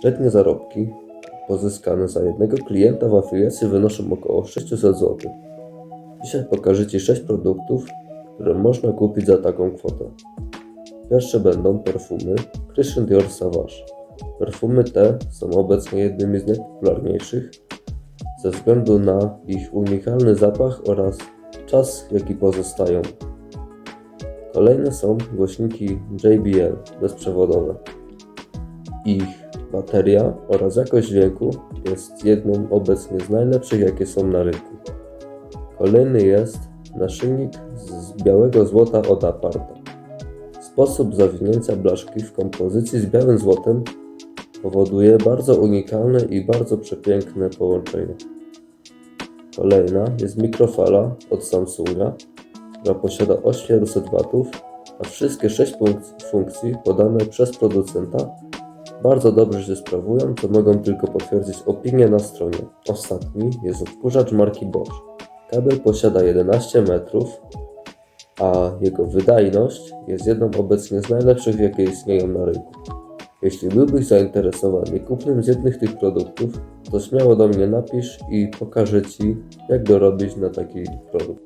Średnie zarobki pozyskane za jednego klienta w afiliacji wynoszą około 600 zł. Dzisiaj pokażę Ci 6 produktów, które można kupić za taką kwotę. Pierwsze będą perfumy Christian Dior Savage. Perfumy te są obecnie jednymi z najpopularniejszych ze względu na ich unikalny zapach oraz czas, jaki pozostają. Kolejne są głośniki JBL bezprzewodowe. Ich bateria oraz jakość dźwięku jest jedną obecnie z najlepszych, jakie są na rynku. Kolejny jest naszyjnik z białego złota od Aparta. Sposób zawinięcia blaszki w kompozycji z białym złotem powoduje bardzo unikalne i bardzo przepiękne połączenie. Kolejna jest mikrofala od Samsunga, która posiada 800 W, a wszystkie 6 funk- funkcji podane przez producenta bardzo dobrze się sprawują, co mogą tylko potwierdzić opinie na stronie. Ostatni jest odkurzacz marki Bosch. Kabel posiada 11 metrów, a jego wydajność jest jedną obecnie z najlepszych, jakie istnieją na rynku. Jeśli byłbyś zainteresowany kupnem z jednych tych produktów, to śmiało do mnie napisz i pokażę Ci, jak dorobić na taki produkt.